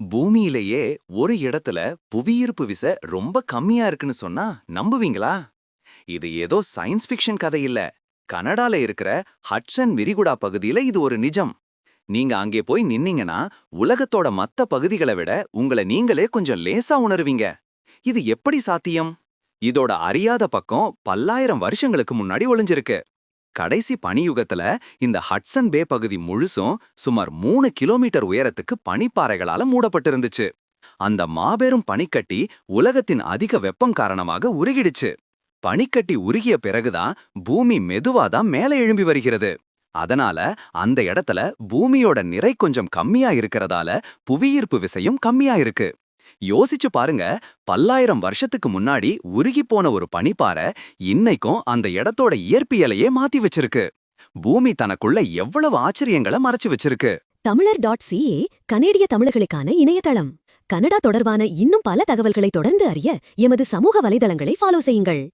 பூமியிலேயே ஒரு இடத்துல புவியீர்ப்பு விசை ரொம்ப கம்மியா இருக்குன்னு சொன்னா நம்புவீங்களா? இது ஏதோ சயின்ஸ் ஃபிக்ஷன் கதை இல்ல. கனடால இருக்கிற ஹட்சன் விரிகுடா பகுதியில இது ஒரு நிஜம். நீங்க அங்கே போய் நின்னீங்கன்னா உலகத்தோட மத்த பகுதிகளை விட உங்களை நீங்களே கொஞ்சம் லேசா உணருவீங்க. இது எப்படி சாத்தியம்? இதோட அறியாத பக்கம் பல்லாயிரம் வருஷங்களுக்கு முன்னாடி ஒளிஞ்சிருக்கு. கடைசி பனியுகத்துல இந்த ஹட்சன் பே பகுதி முழுசும் சுமார் மூணு கிலோமீட்டர் உயரத்துக்கு பனிப்பாறைகளால மூடப்பட்டிருந்துச்சு. அந்த மாபெரும் பனிக்கட்டி உலகத்தின் அதிக வெப்பம் காரணமாக உருகிடுச்சு. பனிக்கட்டி உருகிய பிறகுதான் பூமி மெதுவாதான் மேலே எழும்பி வருகிறது. அதனால அந்த இடத்துல பூமியோட நிறை கொஞ்சம் கம்மியா இருக்கிறதால புவியீர்ப்பு விசையும் கம்மியா இருக்கு. யோசிச்சு பாருங்க. பல்லாயிரம் வருஷத்துக்கு முன்னாடி உருகி போன ஒரு பனிப்பாறை இன்னைக்கும் அந்த இடத்தோட இயற்பியலையே மாத்தி வச்சிருக்கு. பூமி தனக்குள்ள எவ்வளவு ஆச்சரியங்களை மறைச்சு வச்சிருக்கு. தமிழர் டாட் சிஏ கனேடிய தமிழர்களுக்கான இணையதளம். கனடா தொடர்பான இன்னும் பல தகவல்களை தொடர்ந்து அறிய எமது சமூக வலைதளங்களை ஃபாலோ செய்யுங்கள்.